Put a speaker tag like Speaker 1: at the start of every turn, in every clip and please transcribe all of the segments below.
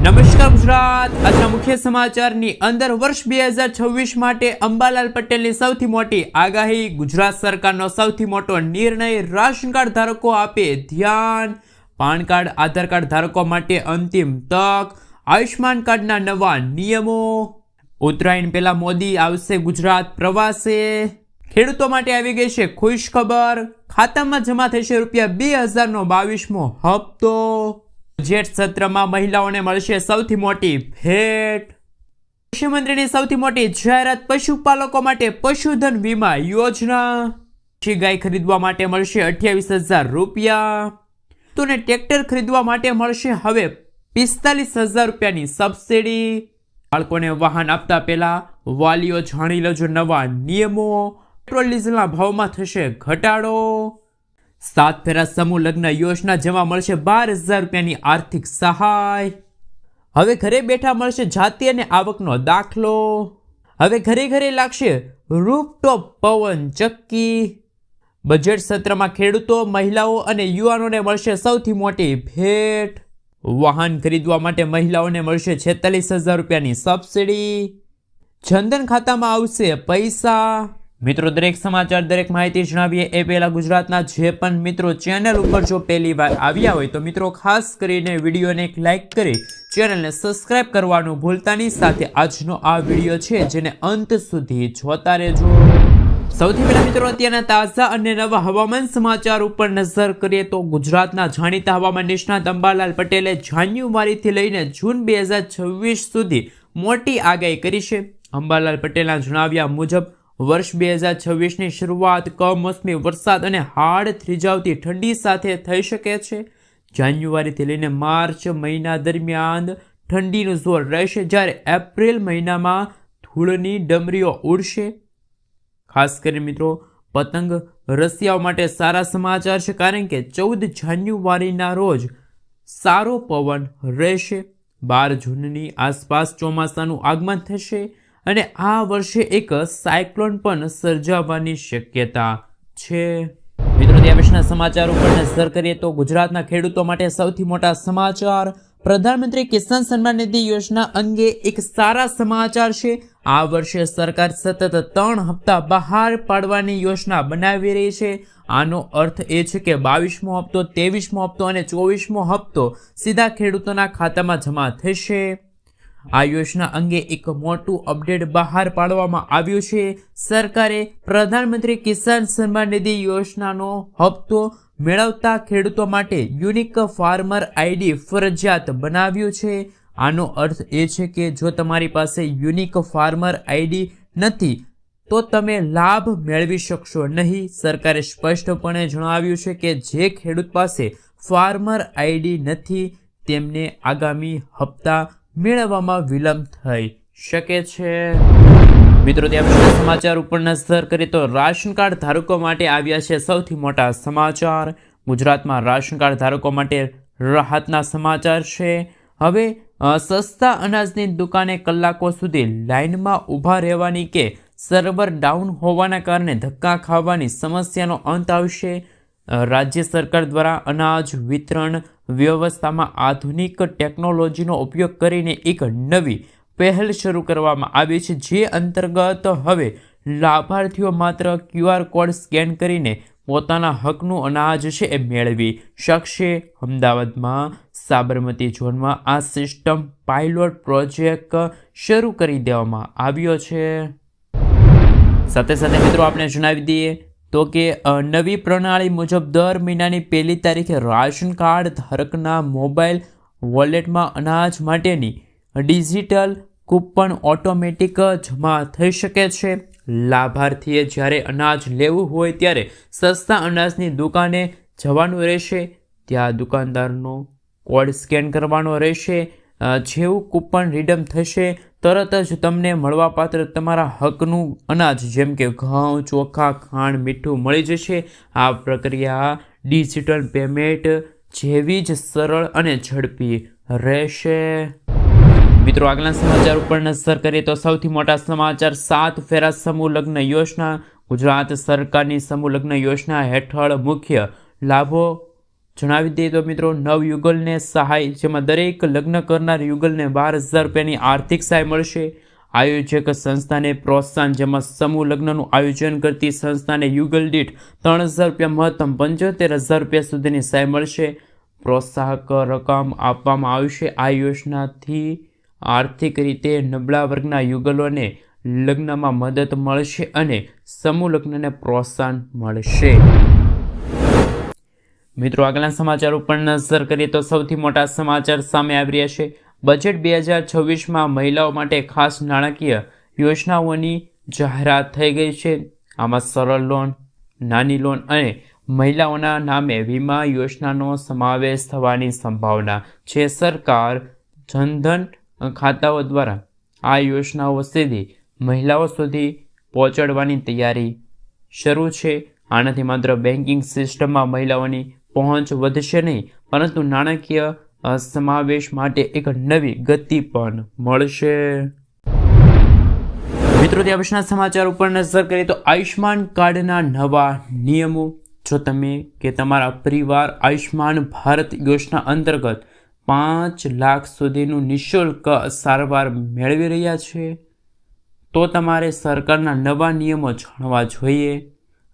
Speaker 1: નમસ્કાર ગુજરાત. આજના મુખ્ય સમાચારની અંદર વર્ષ બે હજાર છવ્વીસ માટે અંબાલાલ પટેલની સૌથી મોટી આગાહી. ગુજરાત સરકારનો સૌથી મોટો નિર્ણય રાશન કાર્ડ ધારકો આપે ધ્યાન. પાન કાર્ડ, આધાર કાર્ડ ધારકો માટે અંતિમ તક. આયુષ્માન કાર્ડના નવા નિયમો. ઉત્તરાયણ પહેલા મોદી આવશે ગુજરાત પ્રવાસે. ખેડૂતો માટે આવી ગઈ છે ખુશ ખબર ખાતામાં જમા થશે રૂપિયા બે હજારનો બાવીસમો હપ્તો. બજેટ સત્રમાં મહિલાઓને મળશે સૌથી મોટી ભેટ. કૃષિમંત્રીની સૌથી મોટી જાહેરાત પશુપાલકો માટે પશુધન વીમા યોજના. દેશી ગાય ખરીદવા માટે મળશે અઠ્યાવીસ હજાર રૂપિયા. તો ને ટ્રેક્ટર ખરીદવા માટે મળશે હવે પિસ્તાલીસ હજાર રૂપિયાની સબસિડી. બાળકોને વાહન આપતા પહેલા વાલીઓ જાણી લેજો નવા નિયમો. પેટ્રોલ ડીઝલના ભાવમાં થશે ઘટાડો. સાત ફેરા સમૂહ લગ્ન યોજના જેમાં મળશે બાર હજાર રૂપિયાની આર્થિક સહાય. હવે ઘરે બેઠા મળશે જાતિ અને આવકનો દાખલો. હવે ઘરે ઘરે લાગશે રૂપટોપ પવન ચક્કી. બજેટ સત્રમાં ખેડૂતો, મહિલાઓ અને યુવાનોને મળશે સૌથી મોટી ભેટ. વાહન ખરીદવા માટે મહિલાઓને મળશે છેતાલીસ હજાર રૂપિયાની સબસિડી. જનધન ખાતામાં આવશે પૈસા. મિત્રો, દરેક સમાચાર, દરેક માહિતી જણાવીએ એ પહેલાં ગુજરાતના જે પણ મિત્રો ચેનલ ઉપર જો પહેલી વાર આવ્યા હોય તો મિત્રો, ખાસ કરીને વિડીયોને એક લાઇક કરી ચેનલને સબસ્ક્રાઇબ કરવાનું ભૂલતાની સાથે આજનો આ વીડિયો છે જેને અંત સુધી જોતા રહેજો. સૌથી પહેલા મિત્રો, અત્યારના તાજા અને નવા હવામાન સમાચાર ઉપર નજર કરીએ તો ગુજરાતના જાણીતા હવામાન નિષ્ણાત અંબાલાલ પટેલે જાન્યુઆરીથી લઈને જૂન બે સુધી મોટી આગાહી કરી છે. અંબાલાલ પટેલના જણાવ્યા મુજબ વર્ષ બે હજાર છવ્વીસની શરૂઆત કમોસમી વરસાદ અને હાડ થ્રીજાવતી ઠંડી સાથે થઈ શકે છે. જાન્યુઆરીથી લઈને માર્ચ મહિના દરમિયાન ઠંડીનું જોર રહેશે જ્યારે એપ્રિલ મહિનામાં ધૂળની ડમરીઓ ઉડશે. ખાસ કરીને મિત્રો, પતંગ રસિયાઓ માટે સારા સમાચાર છે કારણ કે ચૌદ જાન્યુઆરીના રોજ સારો પવન રહેશે. બાર જૂનની આસપાસ ચોમાસાનું આગમન થશે. અને આ વર્ષે એક સાયક્લોન પણ સર્જાવાની શક્યતા છે. મિત્રો, ત્યાં વિશેના સમાચાર ઉપર નજર કરીએ તો ગુજરાતના ખેડૂતો માટે સૌથી મોટા સમાચાર, પ્રધાનમંત્રી કિસાન સન્માન નિધિ યોજના અંગે એક સારા સમાચાર છે. આ વર્ષે સરકાર સતત ત્રણ હપ્તા બહાર પાડવાની યોજના બનાવી રહી છે. આનો અર્થ એ છે કે બાવીસમો હપ્તો, ત્રેવીસમો હપ્તો અને ચોવીસમો હપ્તો સીધા ખેડૂતોના ખાતામાં જમા થશે. આ યોજના અંગે એક મોટું અપડેટ બહાર પાડવામાં આવ્યું છે. સરકારે પ્રધાનમંત્રી કિસાન સન્માન નિધિ યોજનાનો હપ્તો મેળવતા ખેડૂતો માટે યુનિક ફાર્મર આઈડી ફરજિયાત બનાવ્યું છે. આનો અર્થ એ છે કે જો તમારી પાસે યુનિક ફાર્મર આઈડી નથી, તો તમે લાભ મેળવી શકશો નહીં. સરકારે સ્પષ્ટપણે જણાવ્યું છે કે જે ખેડૂત પાસે ફાર્મર આઈડી નથી, તેમને આગામી હપ્તા મેળવવામાં વિલંબ થઈ શકે છે. મિત્રો, ત્યાં સમાચાર ઉપર નજર કરીએ તો રાશન કાર્ડ ધારકો માટે આવ્યા છે સૌથી મોટા સમાચાર. ગુજરાતમાં રાશન કાર્ડ ધારકો માટે રાહતના સમાચાર છે. હવે સસ્તા અનાજની દુકાને કલાકો સુધી લાઇનમાં ઊભા રહેવાની કે સર્વર ડાઉન હોવાના કારણે ધક્કા ખાવાની સમસ્યાનો અંત આવશે. રાજ્ય સરકાર દ્વારા અનાજ વિતરણ વ્યવસ્થામાં આધુનિક ટેકનોલોજીનો ઉપયોગ કરીને એક નવી પહેલ શરૂ કરવામાં આવી છે, જે અંતર્ગત હવે લાભાર્થીઓ માત્ર ક્યુઆર કોડ સ્કેન કરીને પોતાના હકનું અનાજ છે એ મેળવી શકશે. અમદાવાદમાં સાબરમતી ઝોનમાં આ સિસ્ટમ પાયલોટ પ્રોજેક્ટ શરૂ કરી દેવામાં આવ્યો છે. સાથે સાથે મિત્રો, આપણે જણાવી દઈએ તો કે નવી પ્રણાલી મુજબ દર મહિનાની પહેલી તારીખે રાશન કાર્ડ ધારકના મોબાઈલ વોલેટમાં અનાજ માટેની ડિજિટલ કૂપન ઓટોમેટિક જમા થઈ શકે છે. લાભાર્થીએ જ્યારે અનાજ લેવું હોય ત્યારે સસ્તા અનાજની દુકાને જવાનું રહેશે. ત્યાં દુકાનદારનો કોડ સ્કેન કરવાનો રહેશે. જેવું કૂપન રિડમ થશે, તરત જ તમને મળવાપાત્ર તમારા હકનું અનાજ, જેમ કે ઘઉં, ચોખા, ખાંડ, મીઠું મળી જશે. આ પ્રક્રિયા ડિજિટલ પેમેન્ટ જેવી જ સરળ અને ઝડપી રહેશે. મિત્રો, આગલા સમાચાર ઉપર નજર કરીએ તો સૌથી મોટા સમાચાર, સાત ફેરા સમૂહ લગ્ન યોજના. ગુજરાત સરકારની સમૂહ લગ્ન યોજના હેઠળ મુખ્ય લાભો જણાવી દઈએ તો મિત્રો, નવ યુગલને સહાય, જેમાં દરેક લગ્ન કરનાર યુગલને બાર હજાર રૂપિયાની આર્થિક સહાય મળશે. આયોજક સંસ્થાને પ્રોત્સાહન, જેમાં સમૂહ લગ્નનું આયોજન કરતી સંસ્થાને યુગલ દીઠ ત્રણ હજાર રૂપિયા મહત્તમ પંચોતેર હજાર રૂપિયા સુધીની સહાય મળશે. પ્રોત્સાહક રકમ આપવામાં આવશે. આ યોજનાથી આર્થિક રીતે નબળા વર્ગના યુગલોને લગ્નમાં મદદ મળશે અને સમૂહ લગ્નને પ્રોત્સાહન મળશે. મિત્રો આગલા સમાચાર ઉપર નજર કરીએ તો સૌથી મોટા સમાચાર સામે આવી રહ્યા છે. બજેટ બે હજાર છવ્વીસમાં મહિલાઓ માટે ખાસ નાણાકીય યોજનાઓની જાહેરાત થઈ ગઈ છે. આમાં સરળ લોન, નાની લોન અને મહિલાઓના નામે વીમા યોજનાનો સમાવેશ થવાની સંભાવના છે. સરકાર જનધન ખાતાઓ દ્વારા આ યોજનાઓ સીધી મહિલાઓ સુધી પહોંચાડવાની તૈયારી શરૂ છે. આનાથી માત્ર બેન્કિંગ સિસ્ટમમાં મહિલાઓની પહોંચ વધશે નહીં. પરંતુ નાણાકીય સમાવેશ માટે એક નવી ગતિ પણ મળશે. મિત્રો ત્યાં પછીના સમાચાર ઉપર નજર કરીએ તો આયુષ્માન કાર્ડના નવા નિયમો. જો તમે કે તમારા પરિવાર આયુષ્માન ભારત યોજના અંતર્ગત પાંચ લાખ સુધીનું નિઃશુલ્ક સારવાર મેળવી રહ્યા છે, તો તમારે સરકારના નવા નિયમો જાણવા જોઈએ.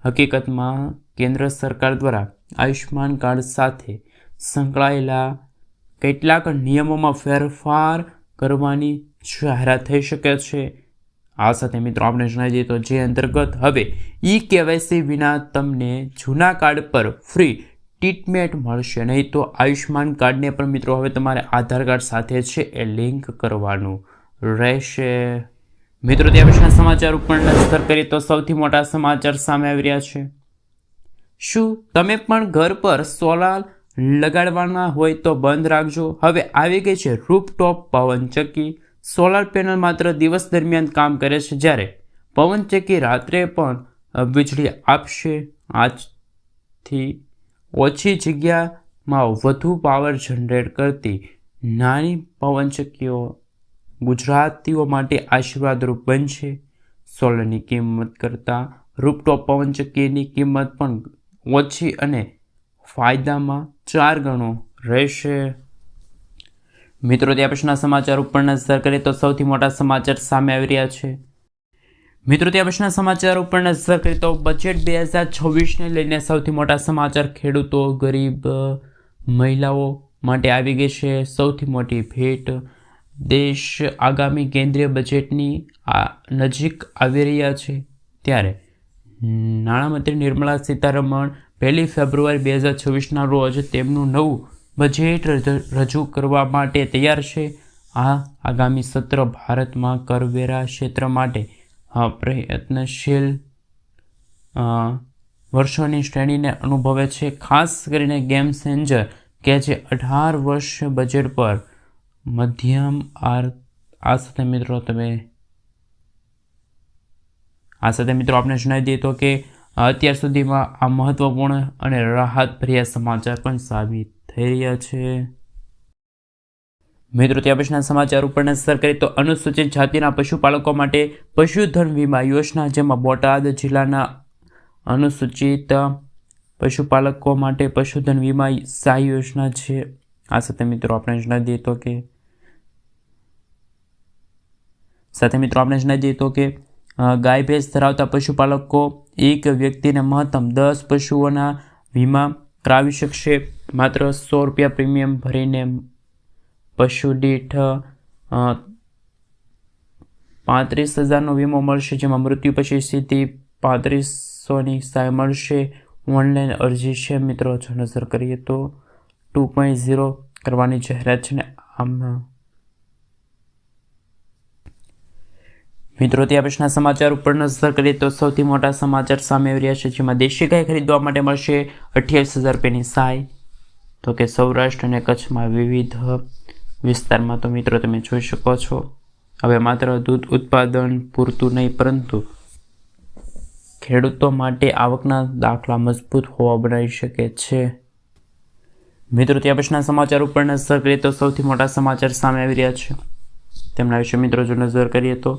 Speaker 1: હકીકતમાં કેન્દ્ર સરકાર દ્વારા આયુષ્માન કાર્ડ સાથે સંકળાયેલા કેટલાક નિયમોમાં ફેરફાર કરવાની જાહેરાત થઈ શકે છે. આ સાથે મિત્રો આપણે જણાવી દઈએ તો જે અંતર્ગત હવે ઈ કેવાયસી વિના તમને જૂના કાર્ડ પર ફ્રી ટ્રીટમેન્ટ મળશે. નહીં તો આયુષ્યમાન કાર્ડને પણ મિત્રો હવે તમારે આધાર કાર્ડ સાથે છે એ લિંક કરવાનું રહેશે. મિત્રો, ત્યાં પછીના સમાચાર ઉપર નજર કરીએ તો સૌથી મોટા સમાચાર સામે આવી રહ્યા છે. શું? તમે પણ ઘર પર સોલાર લગાડવાના હોય તો બંધ રાખજો. હવે આવી ગઈ છે રૂપટોપ પવનચક્કી સોલાર પેનલ માત્ર દિવસ દરમિયાન કામ કરે છે જ્યારે પવનચક્કી રાત્રે પણ વીજળી આપશે. આજથી ઓછી જગ્યામાં વધુ પાવર જનરેટ કરતી નાની પવનચક્કીઓ ગુજરાતીઓ માટે આશીર્વાદરૂપ બનશે. સોલરની કિંમત કરતાં રૂપટોપ પવનચક્કીની કિંમત પણ ઓછી અને ફાયદામાં ચાર ગણો રહેશે. મિત્રો ત્યાં પછીના સમાચાર ઉપર નજર કરીએ તો સૌથી મોટા સમાચાર સામે આવી રહ્યા છે. મિત્રો ત્યાં પછીના સમાચાર ઉપર નજર કરીએ તો બજેટ બે હજાર છવ્વીસને લઈને સૌથી મોટા સમાચાર ખેડૂતો, ગરીબ, મહિલાઓ માટે આવી ગઈ છે. સૌથી મોટી ભેટ દેશ આગામી કેન્દ્રીય બજેટની આ નજીક આવી રહ્યા છે. ત્યારે નાણામંત્રી નિર્મલા સીતારમણ પહેલી ફેબ્રુઆરી બે હજાર છવ્વીસના રોજ તેમનું નવું બજેટ રજ- કરવા માટે તૈયાર છે. આ આગામી સત્ર ભારતમાં કરવેરા ક્ષેત્ર માટે પ્રયત્નશીલ વર્ષોની શ્રેણીને અનુભવે છે. ખાસ કરીને ગેમ ચેન્જર કે જે અઢાર વર્ષ બજેટ પર મધ્યમ આર, આ સાથે મિત્રો તમે આ સાથે મિત્રો આપણે જણાવી દઈએ તો કે અત્યાર સુધીમાં આ મહત્વપૂર્ણ અને રાહતભર્યા સમાચાર પણ સાબિત થઈ રહ્યા છે. મિત્રો ત્યાં પછીના સમાચાર ઉપર નજર કરીએ તો અનુસૂચિત જાતિના પશુપાલકો માટે પશુધન વીમા યોજના, જેમાં બોટાદ જિલ્લાના અનુસૂચિત પશુપાલકો માટે પશુધન વીમા સહાય યોજના છે. આ સાથે મિત્રો આપણે જણાવી દઈએ તો કે સાથે મિત્રો આપણે જણાવી દઈએ તો કે ગાય ભેંસ ધરાવતા પશુપાલકો એક વ્યક્તિને મહત્તમ દસ પશુઓના વીમા કરાવી શકશે. માત્ર સો રૂપિયા પ્રીમિયમ ભરીને પશુ દીઠ પાંત્રીસ હજારનો વીમો મળશે, જેમાં મૃત્યુ પછી સીધી પાંત્રીસોની સહાય મળશે. ઓનલાઈન અરજી છે મિત્રો, જો નજર કરીએ તો ટુ પોઈન્ટ ઝીરો કરવાની જાહેરાત છે ને આમ મિત્રો ત્યાં પછીના સમાચાર ઉપર નજર કરીએ તો સૌથી મોટા સમાચાર સામે આવી રહ્યા છે, જેમાં દેશી ગાય ખરીદવા માટે મળશે અઠ્યાવીસ હજાર રૂપિયાની સહાય તો કે સૌરાષ્ટ્ર અને કચ્છમાં વિવિધ વિસ્તારમાં તો મિત્રો તમે જોઈ શકો છો. હવે માત્ર દૂધ ઉત્પાદન પૂરતું નહીં, પરંતુ ખેડૂતો માટે આવકના દાખલા મજબૂત હોવા બનાવી શકે છે. મિત્રો ત્યાં પછીના સમાચાર ઉપર નજર કરીએ તો સૌથી મોટા સમાચાર સામે આવી રહ્યા છે. તેમના વિશે મિત્રો જો નજર કરીએ તો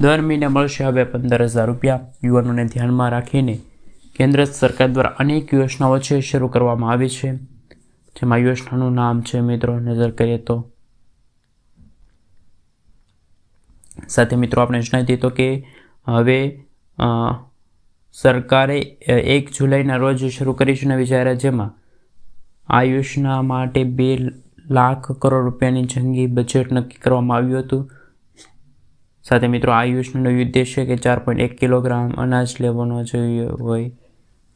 Speaker 1: દર મહિને મળશે હવે પંદર હજાર રૂપિયા. યુવાનોને ધ્યાનમાં રાખીને કેન્દ્ર સરકાર દ્વારા અનેક યોજનાઓ છે, શરૂ કરવામાં આવી છે. જેમાં યોજનાનું નામ છે, મિત્રો, નજર કરીએ તો. સાથે મિત્રો, આપણે જણાવી દીધો કે હવે સરકારે એક જુલાઈના રોજ શરૂ કરી છે નવી જાહેરાત જેમાં આ યોજના માટે બે લાખ કરોડ રૂપિયાની જંગી બજેટ નક્કી કરવામાં આવ્યું હતું. સાથે મિત્રો આ યોજનાનો ઉદ્દેશ છે કે ચાર પોઈન્ટ એક કિલોગ્રામ અનાજ લેવાનો જોઈએ હોય.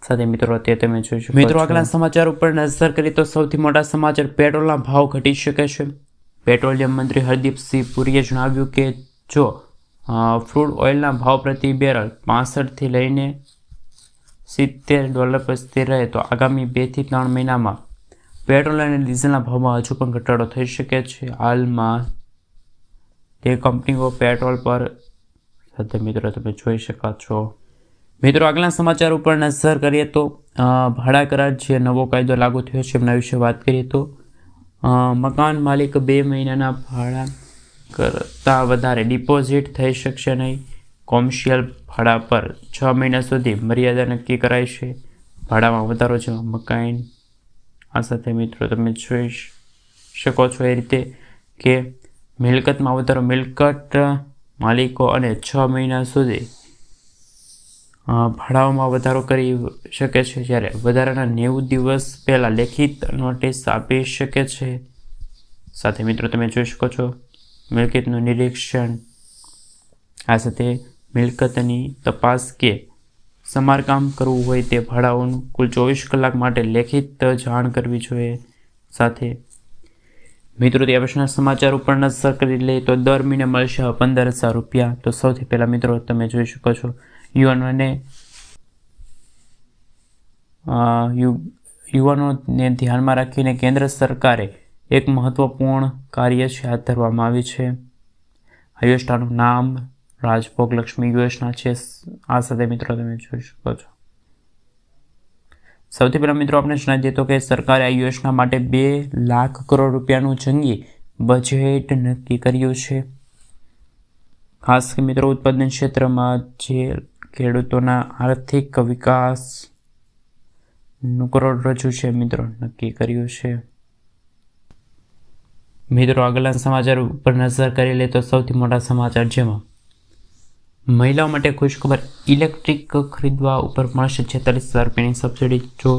Speaker 1: સાથે મિત્રો અત્યારે તમે જોઈશું મિત્રો આગલા સમાચાર ઉપર નજર કરીએ તો સૌથી મોટા સમાચાર પેટ્રોલના ભાવ ઘટી શકે છે. પેટ્રોલિયમ મંત્રી હરદીપસિંહ પુરીએ જણાવ્યું કે જો ફ્રૂડ ઓઇલના ભાવ પ્રતિ બેરલ પાસઠથી લઈને સિત્તેર ડોલર પર સ્થિર રહે તો આગામી બેથી ત્રણ મહિનામાં પેટ્રોલ અને ડીઝલના ભાવમાં હજુ પણ ઘટાડો થઈ શકે છે. હાલમાં તે કંપનીઓ પેટ્રોલ પર સાથે મિત્રો તમે જોઈ શકો છો. મિત્રો, આગલા સમાચાર ઉપર નજર કરીએ તો ભાડા કરાર જે નવો કાયદો લાગુ થયો છે એમના વિશે વાત કરીએ તો મકાન માલિક બે મહિનાના ભાડા કરતાં વધારે ડિપોઝિટ થઈ શકશે નહીં. કોમર્શિયલ ભાડા પર છ મહિના સુધી મર્યાદા નક્કી કરાય છે. ભાડામાં વધારો છે મકાન આ સાથે મિત્રો તમે જોઈ શકો છો એ રીતે કે મિલકતમાં વધારો મિલકત, માલિકો અને છ મહિના સુધી ભાડાઓમાં વધારો કરી શકે છે. જ્યારે વધારાના નેવું દિવસ પહેલાં લેખિત નોટિસ આપી શકે છે. સાથે મિત્રો તમે જોઈ શકો છો, મિલકતનું નિરીક્ષણ, આ સાથે મિલકતની તપાસ કે સમારકામ કરવું હોય તે ભાડાઓનું કુલ ચોવીસ કલાક માટે લેખિત જાણ કરવી જોઈએ. સાથે મિત્રો, તે પછીના સમાચાર ઉપર નજર કરી લઈએ તો દર મહિને મળશે પંદર હજાર રૂપિયા. તો સૌથી પહેલાં મિત્રો, તમે જોઈ શકો છો, યુવાનોને યુવાનોને ધ્યાનમાં રાખીને કેન્દ્ર સરકારે એક મહત્વપૂર્ણ કાર્ય હાથ ધરવામાં આવી છે. આ યોજનાનું નામ રાજભોગ લક્ષ્મી યોજના છે. આ સાથે મિત્રો તમે જોઈ શકો છો. સૌથી પહેલાં મિત્રો આપણે જણાવી દઈએ તો કે સરકારે આ યોજના માટે બે લાખ કરોડ રૂપિયાનું જંગી બજેટ નક્કી કર્યું છે. ખાસ કે મિત્રો ઉત્પાદન ક્ષેત્રમાં જે ખેડૂતોના આર્થિક વિકાસનું કરોડરજ્જુ છે મિત્રો નક્કી કર્યું છે. મિત્રો આગળના સમાચાર ઉપર નજર કરી લે તો સૌથી મોટા સમાચાર જેમાં મહિલાઓ માટે ખુશખબર ઇલેક્ટ્રિક ખરીદવા ઉપર મળશે છેતાલીસ હજાર રૂપિયાની સબસિડી. જો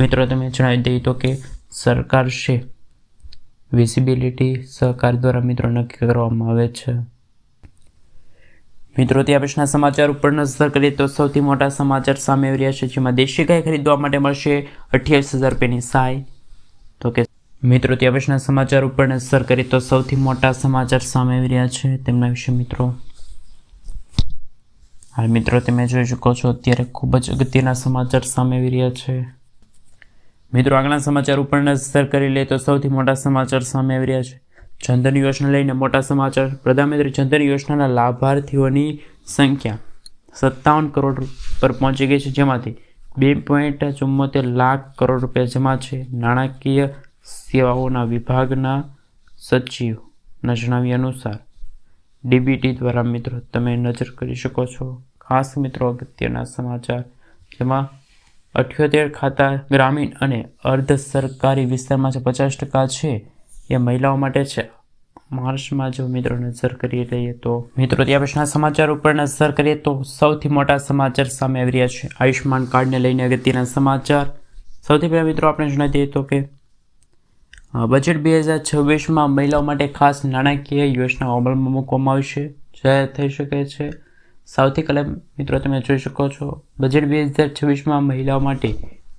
Speaker 1: મિત્રો તમે જણાવી દઈએ તો કે સરકાર છે, વિઝિબિલિટી સહકાર દ્વારા મિત્રો નક્કી કરવામાં આવે છે. મિત્રો ત્યાં પછીના સમાચાર ઉપર નજર કરીએ તો સૌથી મોટા સમાચાર સામે આવી રહ્યા છે, જેમાં દેશી ગાય ખરીદવા માટે મળશે અઠ્યાવીસ હજાર રૂપિયાની સહાય તો કે મિત્રો ત્યાં પછીના સમાચાર ઉપર નજર કરીએ તો સૌથી મોટા સમાચાર સામે આવી રહ્યા છે તેમના વિશે મિત્રો. હાલ મિત્રો, તમે જોઈ શકો છો અત્યારે ખૂબ જ અગત્યના સમાચાર સામે આવી રહ્યા છે. મિત્રો, આગળના સમાચાર ઉપર નજર કરી લે તો સૌથી મોટા સમાચાર સામે આવી રહ્યા છે. જનધન યોજના લઈને મોટા સમાચાર. પ્રધાનમંત્રી જનધન યોજનાના લાભાર્થીઓની સંખ્યા સત્તાવન કરોડ પર પહોંચી ગઈ છે, જેમાંથી બે પોઈન્ટ ચુમ્મોતેર લાખ કરોડ રૂપિયા જમા છે. નાણાકીય સેવાઓના વિભાગના સચિવના જણાવ્યા અનુસાર ડીબીટી દ્વારા મિત્રો તમે નજર કરી શકો છો. ખાસ મિત્રો અગત્યના સમાચાર. જેમાં અઠ્યોતેર ખાતા ગ્રામીણ અને અર્ધ સરકારી વિસ્તારમાં જે પચાસ ટકા છે, એ મહિલાઓ માટે છે. માર્ચમાં જો મિત્રો નજર કરી લઈએ તો મિત્રો ત્યાં પછીના સમાચાર ઉપર નજર કરીએ તો સૌથી મોટા સમાચાર સામે આવી રહ્યા છે. આયુષ્યમાન કાર્ડને લઈને અગત્યના સમાચાર. સૌથી પહેલાં મિત્રો આપણે જણાવી દઈએ તો કે બજેટ બે હજાર છવ્વીસમાં મહિલાઓ માટે ખાસ નાણાકીય યોજનાઓ અમલમાં મૂકવામાં આવશે જાહેર થઈ શકે છે. સૌથી કલમ મિત્રો તમે જોઈ શકો છો. બજેટ બે હજાર છવ્વીસમાં મહિલાઓ માટે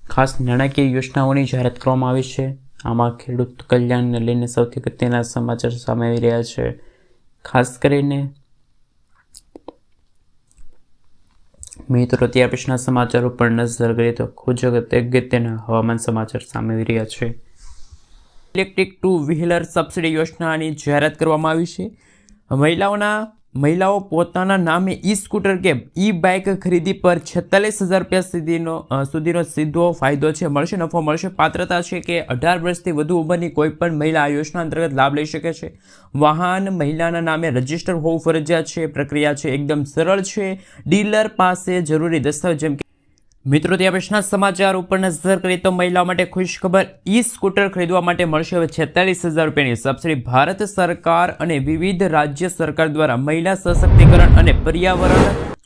Speaker 1: ખાસ નાણાકીય યોજનાઓની જાહેરાત કરવામાં આવી છે. આમાં ખેડૂત કલ્યાણને લઈને સૌથી અગત્યના સમાચાર સામે આવી રહ્યા છે. ખાસ કરીને મિત્રો ત્યાં પછીના સમાચાર ઉપર નજર કરીએ તો ખૂબ જ અગત્યના હવામાન સમાચાર સામે આવી રહ્યા છે. ઇલેક્ટ્રિક ટુ વ્હીલર સબસિડી યોજનાની જાહેરાત કરવામાં આવી છે. મહિલાઓના, મહિલાઓ પોતાના નામે ઈ સ્કૂટર કે ઈ બાઇક ખરીદી પર છેતાલીસ હજાર રૂપિયા સુધીનો સુધીનો સીધો ફાયદો છે. મળશે, નફો મળશે. પાત્રતા છે કે અઢાર વર્ષથી વધુ ઉંમરની કોઈ પણ મહિલા આ યોજના અંતર્ગત લાભ લઈ શકે છે. વાહન મહિલાના નામે રજિસ્ટર હોવું ફરજિયાત છે. પ્રક્રિયા છે, એકદમ સરળ છે. ડીલર પાસે જરૂરી દસ્તાવેજ જેમ કે મિત્રો ત્યાં પછીના સમાચાર ઉપર નજર કરીએ તો મહિલાઓ માટે ખુશ ખબર ઈ સ્કૂટર ખરીદવા માટે મળશે હવે છેતાલીસ હજાર રૂપિયાની સબસિડી. ભારત સરકાર અને વિવિધ રાજ્ય સરકાર દ્વારા મહિલા સશક્તિકરણ અને પર્યાવરણ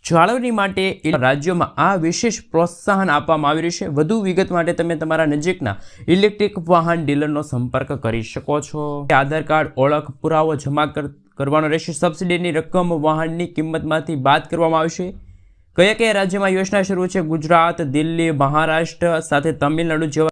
Speaker 1: જાળવણી માટે રાજ્યોમાં આ વિશેષ પ્રોત્સાહન આપવામાં આવી રહ્યું છે. વધુ વિગત માટે તમે તમારા નજીકના ઇલેક્ટ્રિક વાહન ડીલરનો સંપર્ક કરી શકો છો. આધાર કાર્ડ, ઓળખ, પુરાવો જમા કર- કરવાનો રહેશે. સબસિડીની રકમ વાહનની કિંમતમાંથી બાદ કરવામાં આવશે. કયા કયા રાજ્યમાં યોજના શરૂ છે? ગુજરાત દિલ્હી મહારાષ્ટ્ર સાથે તમિલનાડુ જેવા